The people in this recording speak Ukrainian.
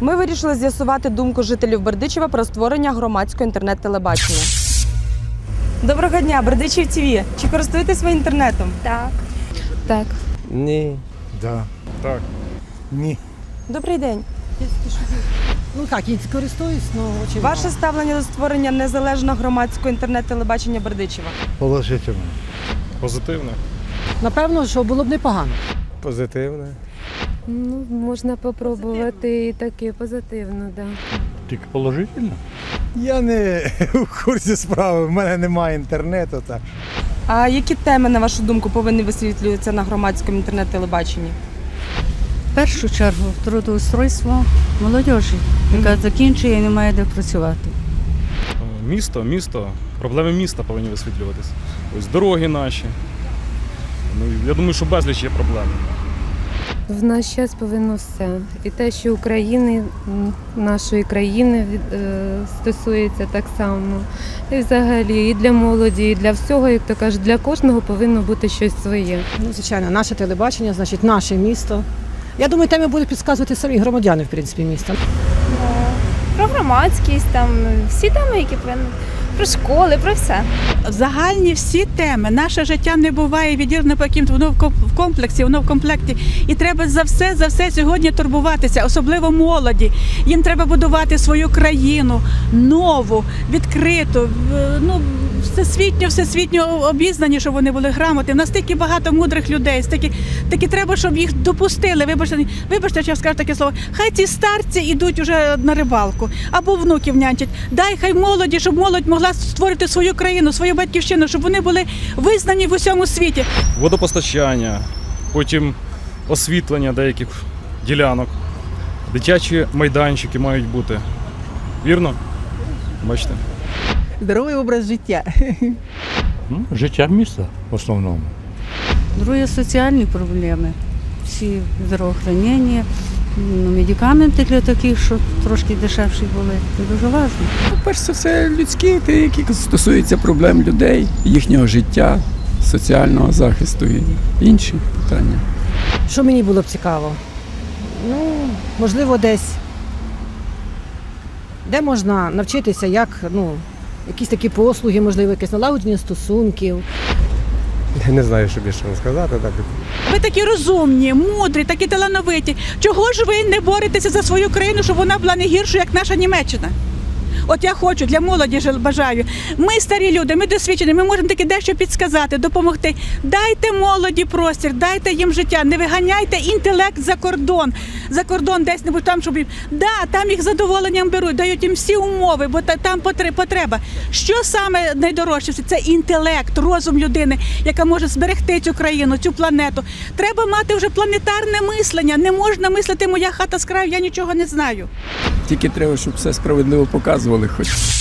вирішили з'ясувати думку жителів Бердичева про створення громадського інтернет-телебачення. Доброго дня, Бердичів ТВ. Чи користуєтесь ви інтернетом? Так. Так. Ні. Да. Так. Ні. Добрий день. Ну так, я користуюсь, ну очевидно. Ваше ставлення до створення незалежного громадського інтернет-телебачення Бердичева? Положительно. Позитивне. Напевно, що було б непогано. Позитивне. Ну, можна попробувати і таке позитивно, да. Тільки положительно. Я не в курсі справи, в мене немає інтернету. Так. А які теми, на вашу думку, повинні висвітлюватися на громадському інтернет-телебаченні? В першу чергу трудоустройство молодіжі, яка закінчує і не має де працювати. Місто, місто, проблеми міста повинні висвітлюватись. Ось дороги наші. Ну, я думаю, що безліч є проблем. В наш час повинно все. І те, що України, нашої країни е, стосується так само. І взагалі, і для молоді, і для всього, як то кажуть, для кожного повинно бути щось своє. Ну, звичайно, наше телебачення, значить, наше місто. Я думаю, теми будуть підказувати самі громадяни, в принципі, міста. Про громадськість, там всі теми, які повинні про школи, про все. загальні всі теми. Наше життя не буває відірне по яким воно комплексі, воно в комплекті. І треба за все, за все сьогодні турбуватися, особливо молоді. Їм треба будувати свою країну нову, відкриту, ну всесвітньо, всесвітньо обізнані, щоб вони були грамотні. У нас стільки багато мудрих людей, стільки, таки треба, щоб їх допустили. Вибачте, вибачте, що я скажу таке слово. Хай ці старці йдуть уже на рибалку або внуків нянчать. Дай хай молоді, щоб молодь могла створити свою країну, свою батьківщину, щоб вони були визнані в усьому світі. Водопостачання, потім освітлення деяких ділянок, дитячі майданчики мають бути. Вірно? Бачите? здоровий образ життя. Ну, життя міста в основному. Друге соціальні проблеми. Всі здравоохранення, ну, медикаменти для таких, щоб трошки дешевші були. Це дуже важливо. Перш за все, людські, які стосуються проблем людей, їхнього життя, соціального захисту і інші питання. Що мені було б цікаво? Ну, можливо, десь. Де можна навчитися, як, ну, якісь такі послуги, можливо, якесь налагодження стосунків. Я не знаю, що більше вам сказати. Так. Ви такі розумні, мудрі, такі талановиті. Чого ж ви не боретеся за свою країну, щоб вона була не гіршою, як наша Німеччина? От я хочу для молоді бажаю. Ми старі люди, ми досвідчені, ми можемо таки дещо підсказати, допомогти. Дайте молоді простір, дайте їм життя, не виганяйте інтелект за кордон, за кордон десь небудь там, щоб їм. Да, там їх задоволенням беруть, дають їм всі умови, бо там потреба. Що саме найдорожче? Це інтелект, розум людини, яка може зберегти цю країну, цю планету. Треба мати вже планетарне мислення. Не можна мислити моя хата з краю, я нічого не знаю. Тільки треба, щоб все справедливо показували хоч.